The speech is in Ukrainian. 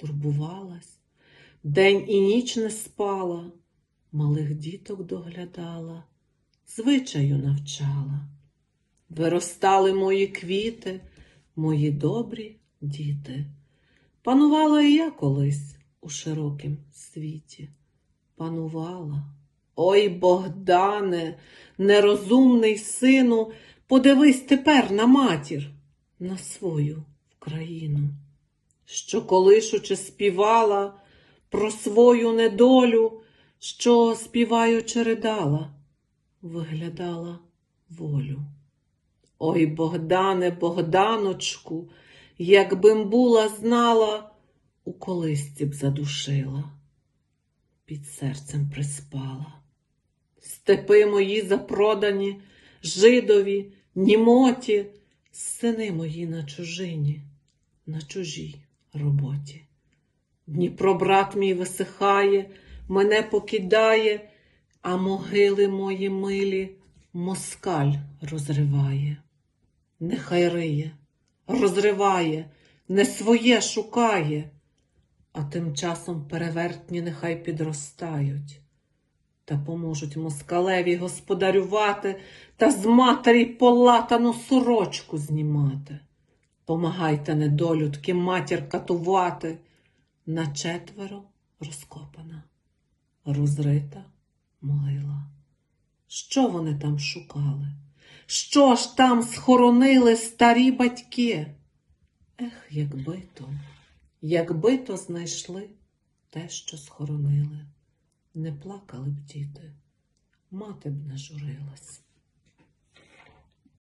турбувалась, день і ніч не спала, малих діток доглядала, звичаю навчала. Виростали мої квіти, мої добрі діти. Панувала і я колись у широкім світі. Панувала. Ой, Богдане, нерозумний сину, подивись тепер на матір, на свою Вкраїну, що колишучи співала про свою недолю, що співаючи ридала, виглядала волю. Ой, Богдане, Богданочку, якби м була знала, у колисці б задушила, під серцем приспала. Степи мої запродані, жидові, німоті, сини мої на чужині, на чужій роботі. Дніпро брат мій висихає, мене покидає, а могили мої милі москаль розриває. Нехай риє, розриває, не своє шукає, а тим часом перевертні нехай підростають та поможуть москалеві господарювати та з матері полатану сорочку знімати. Помагайте, недолюдки, матір катувати. На четверо розкопана, розрита могила. Що вони там шукали? Що ж там схоронили старі батьки? Ех, якби то, якби то знайшли те, що схоронили. Не плакали б діти, мати б не журилась.